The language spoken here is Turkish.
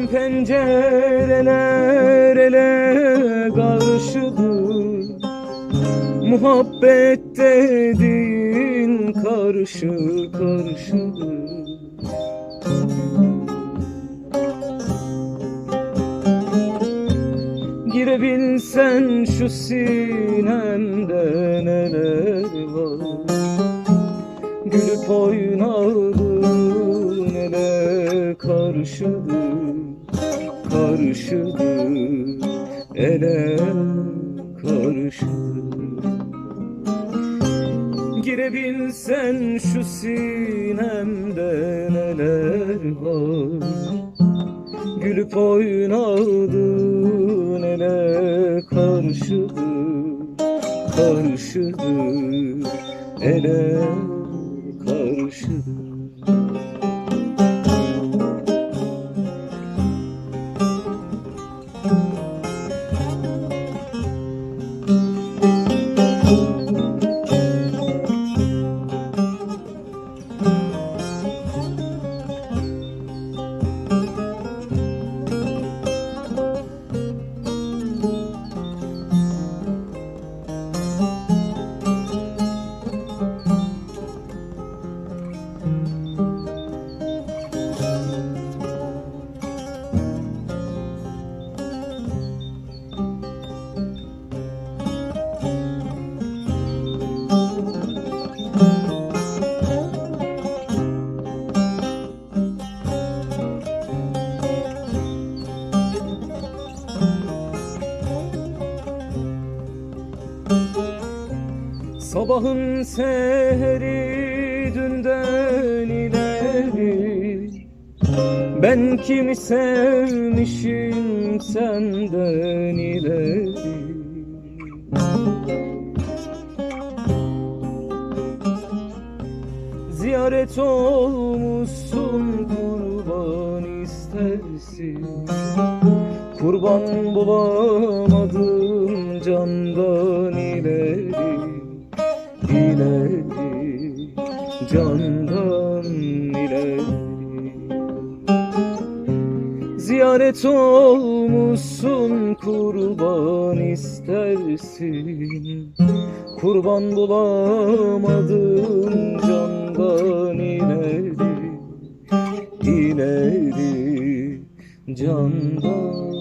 pencereler ele karşıdır? Muhabbet dediğin karşı karşıdır. Girebilsen şu sinemde neler var? Gülüp oynadın ele karşıdır Karşıdır ele karşıdır Girebilsen şu sinemde neler var? Gülüp oynadın ele karşıdır Karşıdır ele karşıdır Sabahın seheri dünden ileri. Ben kimi sevmişim senden ileri. Ziyaret olmuşsun kurban istersin. Kurban bulamadım candan candan ileri Ziyaret olmuşsun kurban istersin. Kurban bulamadım candan ileri. İleri candan